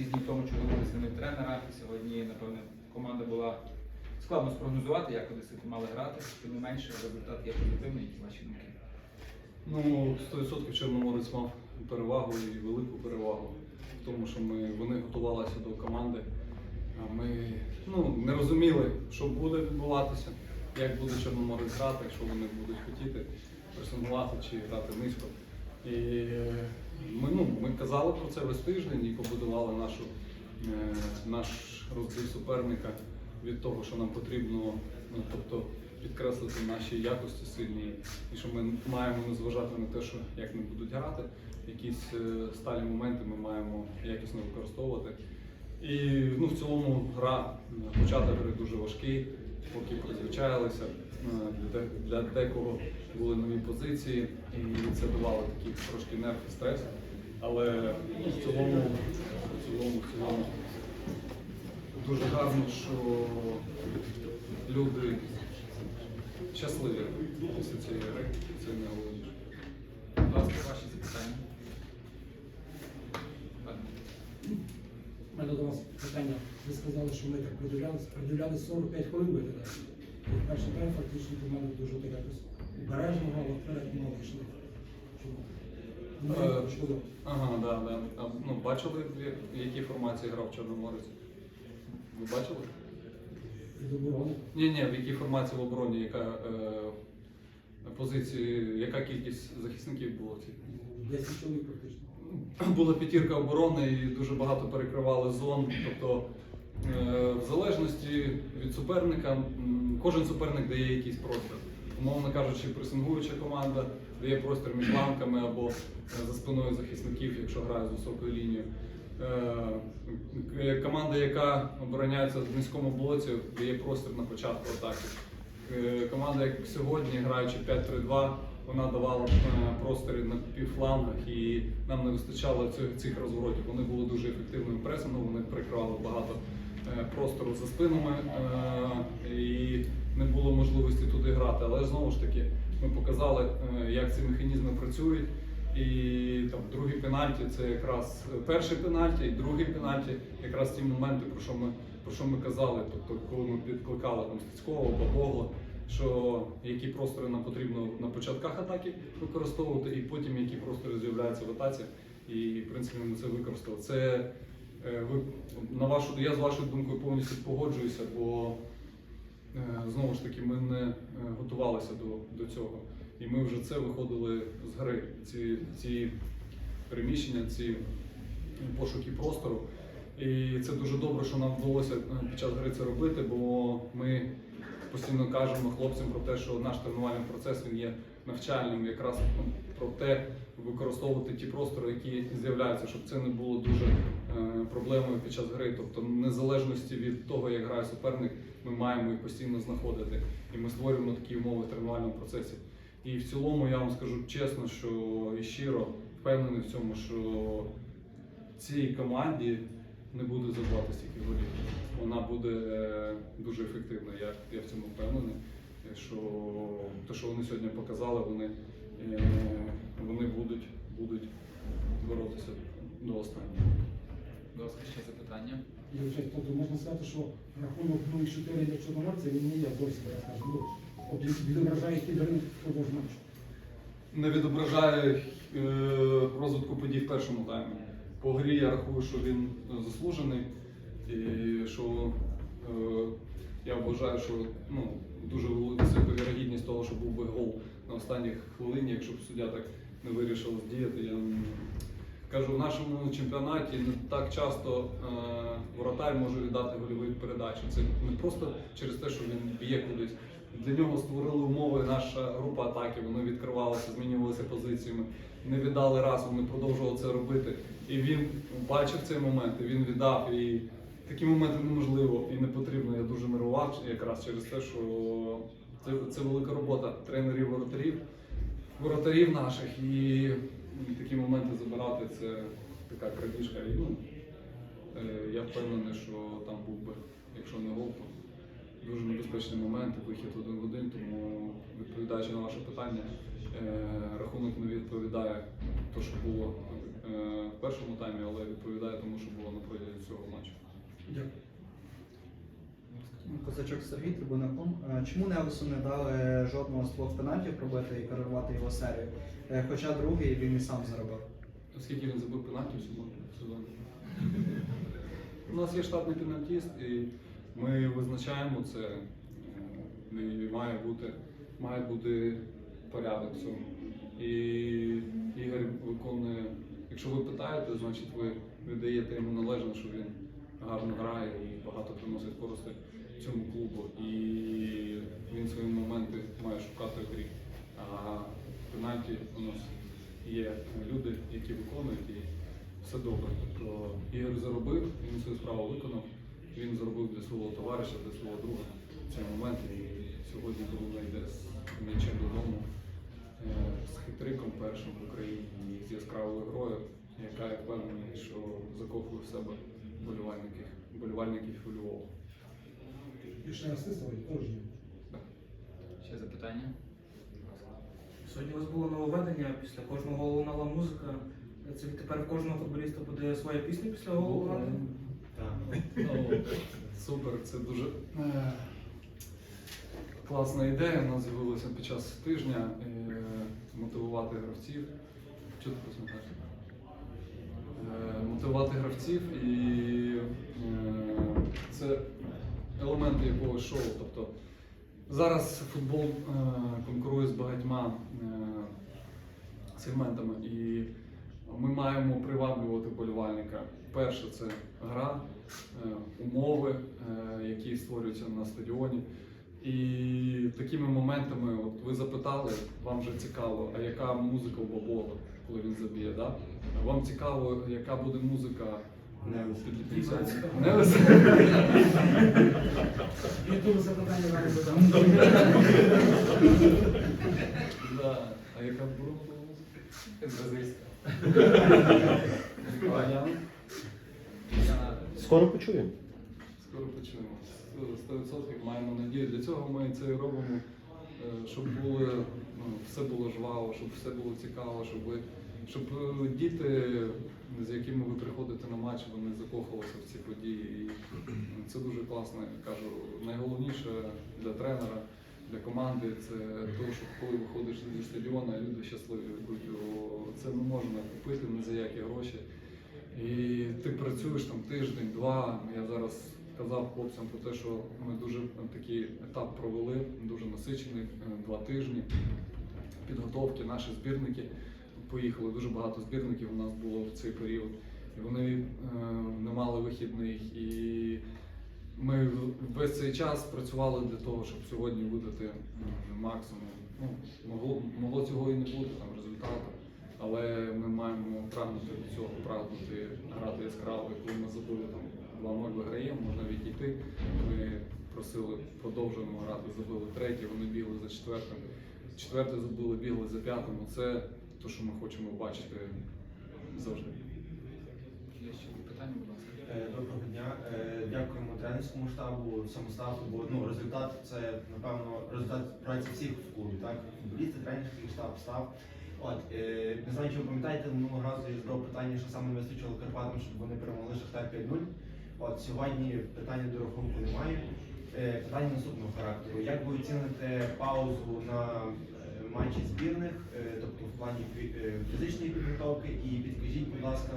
Шість днів тому чоловіки змінив тренера. Сьогодні, напевне, команда була складно спрогнозувати, як одесити мали грати. Тим не менше, результат є позитивний. Які ваші думки? Ну, 100% Чорноморець мав перевагу і велику перевагу в тому, що ми, вони готувалися до команди. А ми ну, не розуміли, що буде відбуватися, як буде Чорноморець грати, що вони будуть хотіти пресингувати чи грати низько. І ми, ну, ми казали про це весь тиждень і побудували нашу, е, наш розбір суперника від того, що нам потрібно, ну, тобто підкреслити наші якості сильні, і що ми маємо не зважати на те, що як не будуть грати, якісь е, сталі моменти ми маємо якісно використовувати. І ну, в цілому гра, е, початок дуже важкий, поки призвичаїлися. Е, Для, декого були нові позиції, і це давало такий трошки нерв і стрес. Але ну, в цілому, в цілому, в цілому дуже гарно, що люди щасливі після цієї. Це найголовніше. Будь ласка, ваші запитання. У мене до вас питання. Ви сказали, що ми так приділялися, приділяли 45 хвилин. І перший тайм фактично для мене дуже так якось обережно грало, вперед не йшли. Чому? Е, було? Ага, да, да. А, ну, бачили, в якій формації грав Чорноморець? Ви бачили? До оборони. Ні, ні, в якій формації в обороні, яка е, позиції, яка кількість захисників було в цій? 10 чоловік практично. Була п'ятірка оборони і дуже багато перекривали зон. Тобто, в залежності від суперника, кожен суперник дає якийсь простір. Умовно кажучи, пресингуюча команда дає простір між ланками або е, за спиною захисників, якщо грає з високою лінією. Е, Команда, яка обороняється в низькому блоці, дає простір на початку атаки. Е, Команда, як сьогодні, граючи 5-3-2, вона давала е, простори на півфлангах і нам не вистачало цих, розворотів. Вони були дуже ефективним пресингом, вони прикривали багато е, простору за спинами е, і не було можливості туди грати. Але знову ж таки, ми показали, е, як ці механізми працюють. І там другий пенальті це якраз перший пенальті, і другий пенальті якраз ті моменти, про що ми про що ми казали. Тобто, коли ми підкликали там Стецького, Бабогло, що які простори нам потрібно на початках атаки використовувати, і потім які простори з'являються в атаці. І в принципі ми це використали. Це е, ви на вашу я з вашою думкою повністю погоджуюся, бо е, знову ж таки ми не е, готувалися до, до цього. І ми вже це виходили з гри. Ці, ці переміщення, ці пошуки простору. І це дуже добре, що нам вдалося е, під час гри це робити, бо ми постійно кажемо хлопцям про те, що наш тренувальний процес він є навчальним, якраз ну, про те, використовувати ті простори, які з'являються, щоб це не було дуже е, проблемою під час гри. Тобто, незалежності від того, як грає суперник, ми маємо їх постійно знаходити. І ми створюємо такі умови в тренувальному процесі. І в цілому я вам скажу чесно, що і щиро впевнений в цьому, що цій команді не буде забувати стільки голів. Вона буде е, дуже ефективна. Я, я в цьому впевнений. е, Що те, що вони сьогодні показали, вони, вони будуть, будуть боротися до останнього. Будь ласка, ще запитання. Тобто можна сказати, що рахунок 0-4 для Чорноморця він не є зовсім ну, Відображає хід гри впродовж матчу. не відображає е, розвитку подій в першому таймі. По грі я рахую, що він е, заслужений. І що е, я вважаю, що ну, дуже висока вірогідність того, що був би гол на останніх хвилині, якщо б суддя так не вирішив здіяти. Я кажу, в нашому чемпіонаті не так часто е, воротар може віддати гольові передачі. Це не просто через те, що він б'є кудись. Для нього створили умови наша група атаки, вони відкривалися, змінювалися позиціями. Не віддали раз, вони продовжували це робити. І він бачив цей момент, і він віддав. І такі моменти неможливо і не потрібно. Я дуже нервував якраз через те, що це, це велика робота тренерів воротарів, воротарів наших. І такі моменти забирати це така крадіжка. І, ну, е, я впевнений, що там був би, якщо не гол, то дуже небезпечний момент, вихід один в один, тому відповідаючи на ваше питання, е, рахунок не відповідає то, що було е, в першому таймі, але відповідає тому, що було на протязі цього матчу. Дякую. Козачок Сергій Трибунаком. Е, Чому Невесу не дали жодного з двох пенальтів пробити і перервати його серію? Е, Хоча другий він і сам заробив. Оскільки він забив пенальті в сезоні. У нас є штатний пенальтіст, і ми визначаємо це. е, І має бути, має бути порядок цьому. І Ігор виконує, якщо ви питаєте, значить ви віддаєте йому належне, що він гарно грає і багато приносить користі цьому клубу. І він свої моменти має шукати в грі. А пенальті у нас є люди, які виконують і все добре. Тобто Ігор заробив, він свою справу виконав, він зробив для свого товариша, для свого друга цей момент. І сьогодні Друга йде з м'ячем додому е, з хитриком першим в Україні і з яскравою грою, яка я впевнений, що закохує в себе болівальників, болівальників Львова. І ще асист теж є. Ще запитання? Сьогодні у вас було нововведення, після кожного лунала музика. Це тепер в кожного футболіста буде своя пісня після голу лунати? Ну, супер, це дуже е, класна ідея. У нас з'явилася під час тижня е, мотивувати гравців. Чого ти посміхаєшся? Е, мотивувати гравців і е, це елементи якогось шоу. Тобто зараз футбол е, конкурує з багатьма е, сегментами. І ми маємо приваблювати болівальника. Перше це гра, е, умови, які створюються на стадіоні. І такими моментами, от ви запитали, вам вже цікаво, а яка музика у Бобова, коли він заб'є, да? Вам цікаво, яка буде музика Невес? Я думаю, запитання. Да. А яка була? Бразильська. Скоро почуємо. Скоро почнемо. 100% маємо надію. Для цього ми це і робимо, е, щоб були, ну, все було жваво, щоб все було цікаво, щоб, ви, щоб е, діти, з якими ви приходите на матч, вони закохувалися в ці події. І ну, це дуже класно. Я кажу, найголовніше для тренера, для команди це те, що коли виходиш зі стадіону, люди щасливі. Це не можна купити ні за які гроші. І ти працюєш там тиждень, два. Я зараз казав хлопцям про те, що ми дуже такий етап провели, дуже насичений, е, два тижні підготовки. Наші збірники поїхали. Дуже багато збірників у нас було в цей період. І вони е, не мали вихідних. І ми весь цей час працювали для того, щоб сьогодні видати е, максимум. Ну, могло, могло цього і не бути там результату. Але ми маємо прагнути до цього, прагнути грати яскраво. Коли ми забили там 2-0 виграємо, можна відійти. Ми просили, продовжуємо грати, забили третє, вони бігли за четвертим. Четверте забили, бігли за п'ятим. Це те, що ми хочемо бачити завжди. Є ще питання, будь ласка. Е, Доброго дня. Е, Дякуємо тренерському штабу, самоставу, бо ну, результат це, напевно, результат праці всіх в клубі, так? Футболісти, тренерський штаб, став. От, е, не знаю, чи ви пам'ятаєте, минулого разу я задав питання, що саме не вистачило Карпатам, щоб вони перемогли Шахтар 5-0. От, сьогодні питання до рахунку немає. Е, питання наступного характеру. Як ви оціните паузу на матчі збірних, е, тобто в плані е, фізичної підготовки, і підкажіть, будь ласка,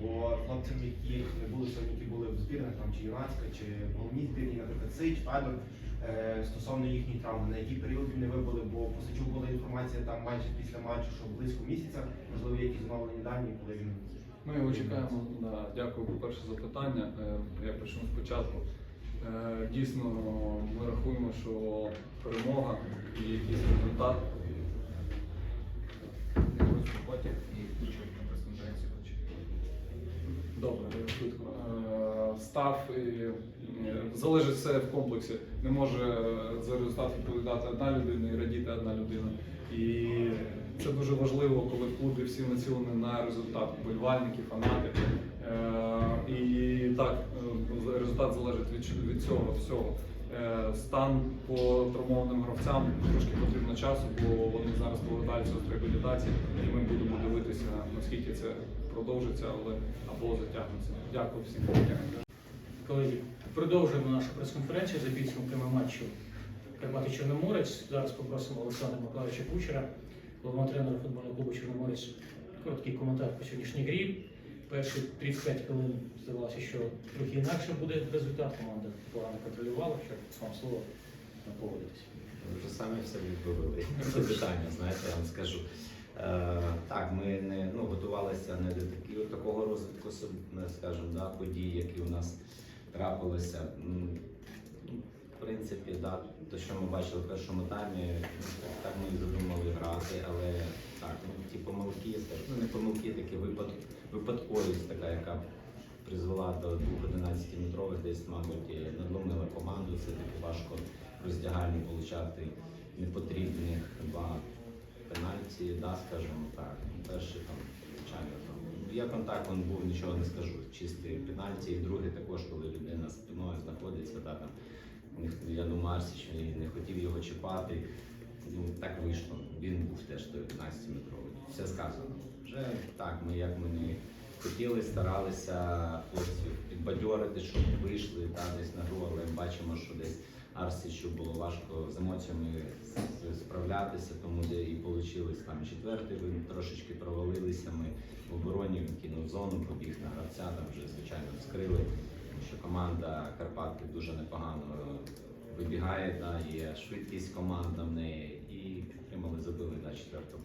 по хлопцям, які не були сьогодні, які були в збірних, там чи юнацька, чи в головній збірні, наприклад, Сич, Федор, е, стосовно їхньої травми, на який період вони вибули, бо по Сичу була інформація там майже після матчу, що близько місяця, можливо, якісь оновлені дані, коли він Ми його чекаємо. Да, дякую, по-перше, за питання. Я почну спочатку. Дійсно, ми рахуємо, що перемога і якийсь результат. Потяг і включують на прес-конференцію. Добре, швидко. Е, Став і е, залежить все в комплексі. Не може за результат відповідати одна людина і радіти одна людина. І це дуже важливо, коли в клубі всі націлені на результат, вболівальники, фанати. Е, І так, результат залежить від цього всього. Е, Стан по травмованим гравцям трошки потрібно часу, бо вони зараз повертаються з реабілітації, і ми будемо дивитися, наскільки це продовжиться, але або затягнеться. Дякую всім. Колеги, продовжуємо нашу прес-конференцію за підсумками матчу Карпати Чорноморець. Зараз попросимо Олександра Миколаївича Кучера, головного тренера футбольного клубу Чорноморець. Короткий коментар по сьогоднішній грі. Перші 35 хвилин здавалося, що трохи інакше буде результат. Команда погано контролювала. Що вам слово наповодитись. Ви вже самі все відповіли. Це питання, знаєте, я вам скажу. Е, так, ми не ну, готувалися не до такі, такого розвитку, скажімо, да, подій, які у нас трапилися. Ну, В принципі, да, те, що ми бачили в першому таймі, так ми і задумали грати, але так, ну, ті помилки, скажімо, ну не помилки, такі випад, випадковість така, яка призвела до двох 11-метрових, десь, мабуть, надломила команду. Це таки важко роздягальні получати непотрібних два пенальті, да, скажімо так. Перший там, звичайно, там є контакт, він був, нічого не скажу. Чистий пенальті, і другий також, коли людина спиною знаходиться, да, там, я думаю, Арсіч не, хотів його чіпати. Ну, так вийшло. Він був теж той 15-метровий. Все сказано. Вже так, ми як ми не хотіли, старалися хлопців підбадьорити, щоб вийшли та, десь на гру, але бачимо, що десь Арсічу було важко з емоціями справлятися, тому де і вийшли там четвертий, ви трошечки провалилися. Ми в обороні він кинув зону, побіг на гравця, там вже звичайно вскрили, тому що команда Карпатки дуже непогано вибігає, да, є швидкість команда в неї і підтримали, забили да, четвертого.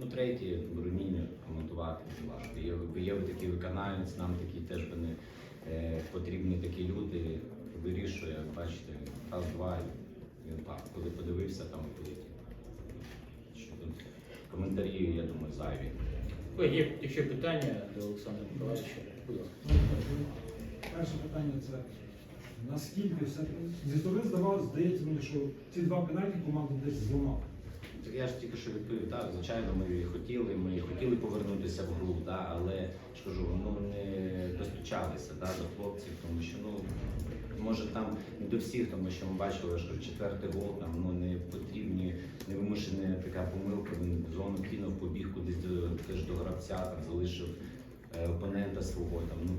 Ну, третій Румінію коментувати дуже важко. Є, є такі виконавець, нам такі теж вони е, потрібні такі люди. Вирішує, бачите, раз-два, він так, коли подивився, там полетів. Коментарі, я думаю, зайві. Колеги, є якщо питання до Олександра Миколаївича, будь ласка. Перше питання це наскільки все зі сторони здавалося, здається мені, що ці два пенальті команда десь зламала. Так я ж тільки що відповів, так, звичайно, ми хотіли, ми хотіли повернутися в гру, да, але ж кажу, ну не достучалися да, до хлопців, тому що ну може там не до всіх, тому що ми бачили, що четвертий гол там ну не потрібні, невимушена така помилка. Він зону кинув, побіг кудись до теж до гравця, там залишив е, опонента свого там. Ну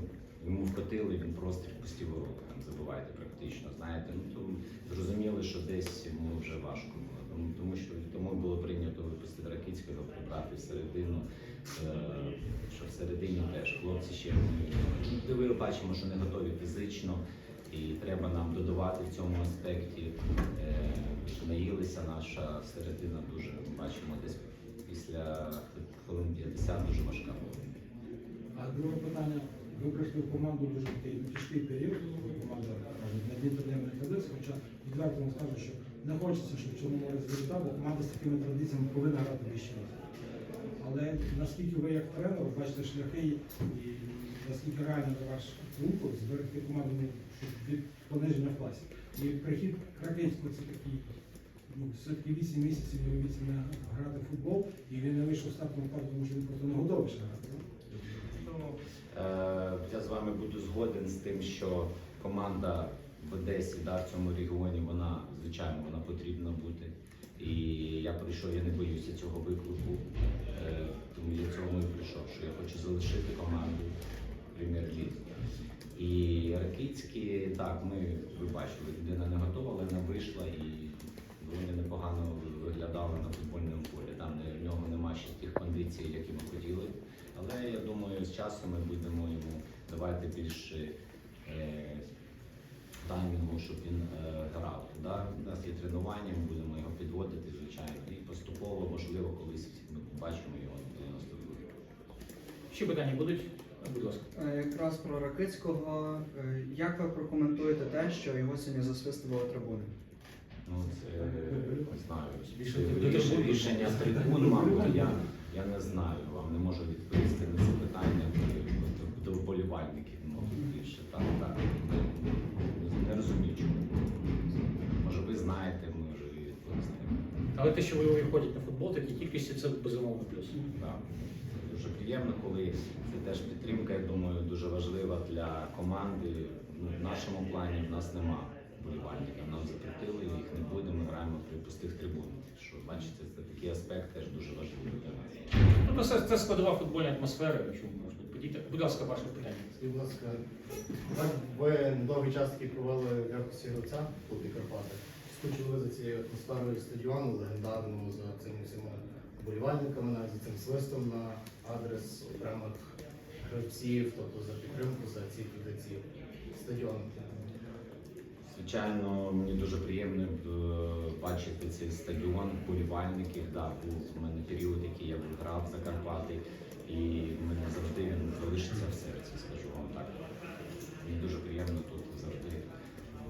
йому вкотили, він просто відпустив ворота, там практично. Знаєте, ну то зрозуміли, що десь йому вже важко. Тому, що тому було прийнято випустити Ракицького, прибрати всередину. Е, що всередині теж хлопці ще ми бачимо, що не готові фізично, і треба нам додавати в цьому аспекті. Е, наїлися наша середина дуже ми бачимо десь після хвилин 50 дуже важка була. А друге питання, ви прийшли в команду дуже тяжкий період, команда на дні не находиться, хоча відверто вам скажу, що не хочеться, щоб море результат, бо команда з такими традиціями повинна грати рівень. Але наскільки ви як тренер бачите шляхи і наскільки реально на ваш думку зберегти команду ну, щоб від пониження в класі. І прихід Кракинського це такий, ну, все-таки 8 місяців не грати в футбол, і він не вийшов в стартовому парку, тому що він просто не готовий ще грати. Ну, е, я з вами буду згоден з тим, що команда в Одесі, да, в цьому регіоні, вона звичайно вона потрібна бути. І я прийшов, я не боюся цього виклику. Е, тому я цього і прийшов, що я хочу залишити команду прем'єр-лізі. І Ракицькі, так, ми ви бачили, людина не готова, але вона вийшла і доволі непогано виглядала на футбольному полі. Там в нього немає ще тих кондицій, які ми хотіли. Але я думаю, з часом ми будемо йому давати більше е, таймінгу, щоб він е, грав. Да? У нас є тренування, ми будемо його підводити, звичайно, і поступово, можливо, колись ми побачимо його на 90 хвилин. Ще питання будуть? Будь ласка. Е, Якраз про Ракицького. Е, Як ви прокоментуєте те, що його сьогодні засвистували трибуни? Ну, це не знаю. Більше рішення, рішення трибун, мабуть, я, я не знаю. Вам не можу відповісти на це питання до, до вболівальників, мабуть, більше. Так, так. Але те, що ви виходять на футбол, такі кількості це безумовно плюс. Так. Дуже приємно, коли це теж підтримка, я думаю, дуже важлива для команди. Ну, в нашому плані в нас нема вболівальників. Нам запретили, їх не буде, ми граємо при пустих трибунах. Що бачите, це такий аспект теж дуже важливий для нас. Ну, це, це складова футбольної атмосфери, чому можна подіти. Будь ласка, ваше питання. Скажіть, будь ласка, ви довгий час таки провели в якості гравця клубі Карпати. Скучили за цією атмосферою стадіону, легендарному, за цими всіма вболівальниками, навіть за цим свистом на адрес окремих гравців, тобто за підтримку, за ці традиції стадіону. Звичайно, мені дуже приємно е, бачити цей стадіон, вболівальників. Да, був у мене період, який я грав за Карпати, і в мене завжди він залишиться в серці, скажу вам так. Мені дуже приємно тут завжди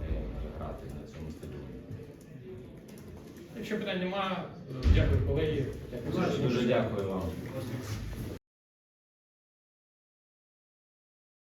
е, грати на цьому стадіоні. Якщо питань немає, дякую колеги. Дякую Дуже дякую вам.